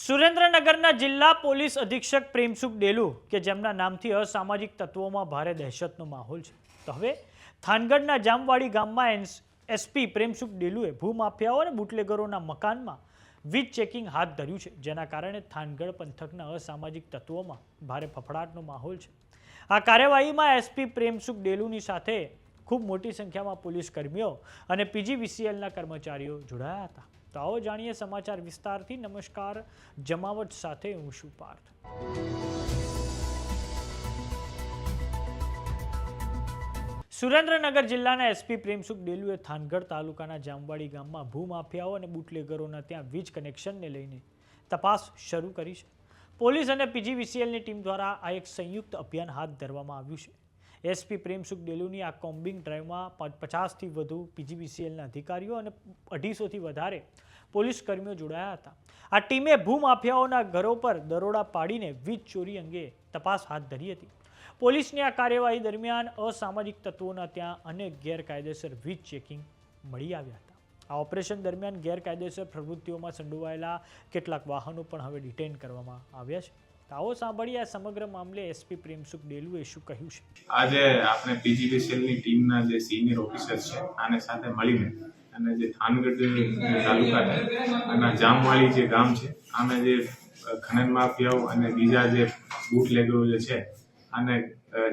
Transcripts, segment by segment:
સુરેન્દ્રનગરના જિલ્લા પોલીસ અધિક્ષક પ્રેમસુખ ડેલુ, કે જેમના નામથી અસામાજિક તત્વોમાં ભારે દહેશતનો માહોલ છે. તો હવે થાનગઢના જામવાડી ગામમાં એસપી પ્રેમસુખ ડેલુએ ભૂમાફિયાઓ અને બુટલેગરોના મકાનમાં વીજ ચેકિંગ હાથ ધર્યું છે, જેના કારણે થાનગઢ પંથકના અસામાજિક તત્વોમાં ભારે ફફડાટનો માહોલ છે. આ કાર્યવાહીમાં એસપી પ્રેમસુખ ડેલુની સાથે ખૂબ મોટી સંખ્યામાં પોલીસ કર્મીઓ અને પીજીવીસીએલના કર્મચારીઓ જોડાયા હતા. તો આવો જાણીએ સમાચાર વિસ્તારથી. નમસ્કાર, જમાવટ સાથે હું છું પાર્થ. સુરેન્દ્રનગર જિલ્લાના એસપી પ્રેમસુખ ડેલુએ થાનગઢ તાલુકાના જામવાડી ગામમાં ભૂમાફિયાઓ અને બુટલેગરોના ત્યાં વીજ કનેક્શનને લઈને તપાસ શરૂ કરી છે. પોલીસ અને પીજીવીસીએલની ટીમ દ્વારા આ એક સંયુક્ત અભિયાન હાથ ધરવામાં આવ્યું છે. એસપી પ્રેમસુખ ડેલુની આ કોમ્બિંગ ડ્રાઈવમાં પચાસથી વધુ પીજીબીસીએલના અધિકારીઓ અને અઢીસોથી વધારે પોલીસ કર્મીઓ જોડાયા હતા. આ ટીમે ભૂમાફિયાઓના ઘરો પર દરોડા પાડીને વીજ ચોરી અંગે તપાસ હાથ ધરી હતી. પોલીસની આ કાર્યવાહી દરમિયાન અસામાજિક તત્વોના ત્યાં અનેક ગેરકાયદેસર વીજ ચેકિંગ મળી આવ્યા હતા. આ ઓપરેશન દરમિયાન ગેરકાયદેસર પ્રવૃત્તિઓમાં સંડોવાયેલા કેટલાક વાહનો પણ હવે ડિટેન કરવામાં આવ્યા છે. તો આવો સાંભળીએ આ સમગ્ર મામલે એસપી પ્રેમસુખ ડેલુએ શું કહ્યું છે. આજે આપણે પીજીવીસીએલની ટીમના જે સિનિયર ઓફિસર છે, આને સાથે મળીને અને જે થાનગઢ તાલુકા છે, અને જામવાળી જે ગામ છે આમે જે ખનન માફિયાઓ અને બીજા જે બૂટ લેગરો જે છે અને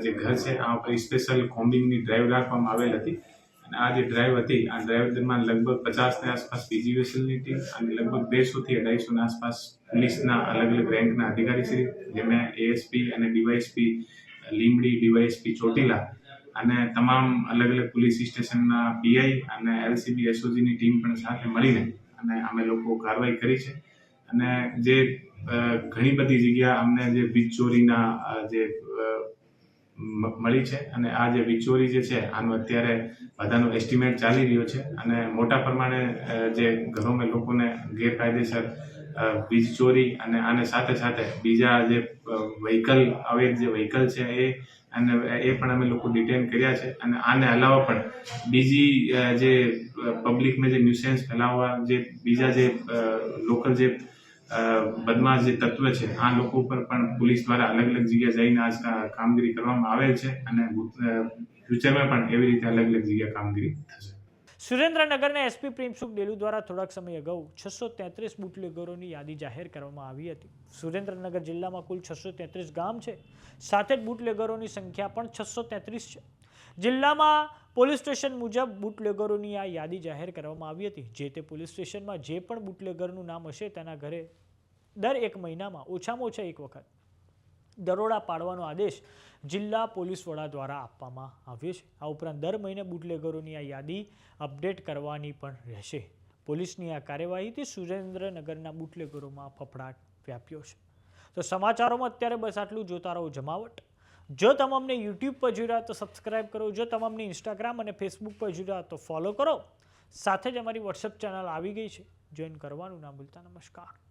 જે ઘર છે આ પર સ્પેશિયલ કોમ્બિંગની ડ્રાઈવ રાખવામાં આવેલ હતી. અને આ જે ડ્રાઈવ હતી, આ ડ્રાઈવ દરમિયાન લગભગ પચાસની આસપાસ પીજીવીસીએલની ટીમ અને લગભગ બેસોથી અઢાઈસોની આસપાસ પોલીસના અલગ અલગ રેન્કના અધિકારીશ્રી જેમાં એએસપી અને ડીવાયએસપી લીંબડી ડીવાયએસપી ચોટીલા અને તમામ અલગ અલગ પોલીસ સ્ટેશનના પીઆઈ અને એલસીબી એસઓજીની ટીમ પણ સાથે મળીને અને અમે લોકો કાર્યવાહી કરી છે. અને જે ઘણી બધી જગ્યા અમને જે વીજ ચોરીના જે મળી છે અને આ જે વિચોરી જે છે, આનો અત્યારે બધાનો એસ્ટિમેટ ચાલી રહ્યો છે અને મોટા પ્રમાણે જે ઘરોમાં લોકોને ગેરકાયદેસર વીજ ચોરી અને આને સાથે સાથે બીજા જે વ્હીકલ અવૈધ જે વ્હીકલ છે એ અને એ પણ અમે લોકો ડિટેન કર્યા છે અને આને અલાવા પણ બીજી જે પબ્લિકમાં જે ન્યુસેન્સ ફેલાવવા જે બીજા જે લોકલ જે બદમાશ જે તત્વ છે, આ લોકો ઉપર પણ પોલીસ દ્વારા અલગ અલગ જગ્યાએ જઈને આજ કામગીરી કરવામાં આવેલ છે અને ફ્યુચરમાં પણ એવી રીતે અલગ અલગ જગ્યાએ કામગીરી થશે. સુરેન્દ્રનગરના એસપી પ્રેમસુખ ડેલુ દ્વારા થોડાક સમય અગાઉ છસો તેત્રીસ બુટલેગરોની યાદી જાહેર કરવામાં આવી હતી. સુરેન્દ્રનગર જિલ્લામાં કુલ છસો તેત્રીસ ગામ છે. સાથે જ બુટલેગરોની સંખ્યા પણ છસો તેત્રીસ છે. જિલ્લામાં પોલીસ સ્ટેશન મુજબ બુટલેગરોની આ યાદી જાહેર કરવામાં આવી હતી. જે તે પોલીસ સ્ટેશનમાં જે પણ બુટલેગરનું નામ હશે, તેના ઘરે દર એક મહિનામાં ઓછામાં ઓછા એક વખત દરોડા પાડવાનો આદેશ જિલ્લા પોલીસ વડા દ્વારા આપવામાં આવ્યો છે. આ ઉપરાંત દર મહિને બુટલેગરોની આ યાદી અપડેટ કરવાની પણ રહેશે. પોલીસની આ કાર્યવાહીથી સુરેન્દ્રનગરના બુટલેગરોમાં ફફડાટ વ્યાપ્યો છે. તો સમાચારોમાં અત્યારે બસ આટલું જોતા રહો જમાવટ. જો તમામને યુટ્યુબ પર જોઈ રહ્યા તો સબસ્ક્રાઇબ કરો. જો તમામને ઇન્સ્ટાગ્રામ અને ફેસબુક પર જોઈ રહ્યા તો ફોલો કરો. સાથે જ અમારી વોટ્સએપ ચેનલ આવી ગઈ છે. જોઈન કરવાનું ના ભૂલતા. નમસ્કાર.